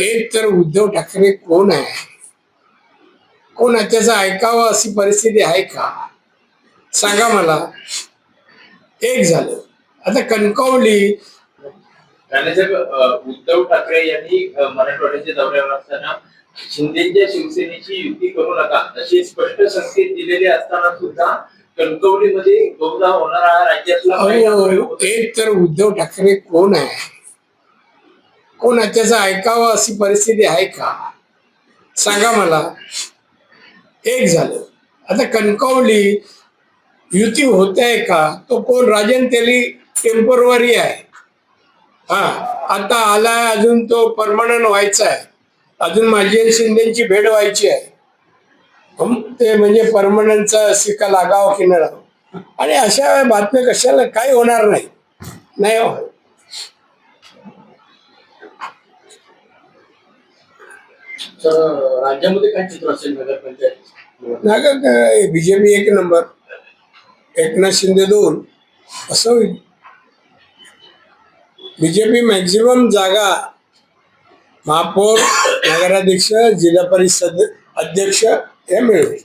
एक तर उद्धव ठाकरे कोण आहे? कोण आहे? त्याचं ऐकावं अशी परिस्थिती आहे का? सांगा मला. एक झालं. आता कणकवली. उद्धव ठाकरे यांनी अ, मराठवाड्याच्या दौऱ्यावर असताना शिंदेच्या शिवसेनेची युती करू नका असे स्पष्ट संकेत दिलेले असताना सुद्धा कणकवलीमध्ये बहुधा होणारा राज्यातला. एक तर उद्धव ठाकरे कोण आहे? कोण ऐकावं अशी परिस्थिती आहे का? सांगा मला. एक झालं. आता कणकवली युती होत आहे का? तो कोण? राजन तेली टेम्पोररी आहे. हा आता आलाय अजून तो परमनंट व्हायचा आहे. अजून माझी शिंदेची भेट व्हायची आहे. ते म्हणजे परमनंटचा सिक्का लागावा की न लागावं आणि अशा बातम्या कशाला? काही होणार नाही. नाही हो तर राज्यामध्ये काय चित्र असेल नगरपंचायत? नगर बीजेपी एक नंबर. एकनाथ शिंदे दोन. असं होईल. बीजेपी मॅक्झिमम जागा महापौर नगराध्यक्ष जिल्हा परिषद अध्यक्ष हे मिळवेल.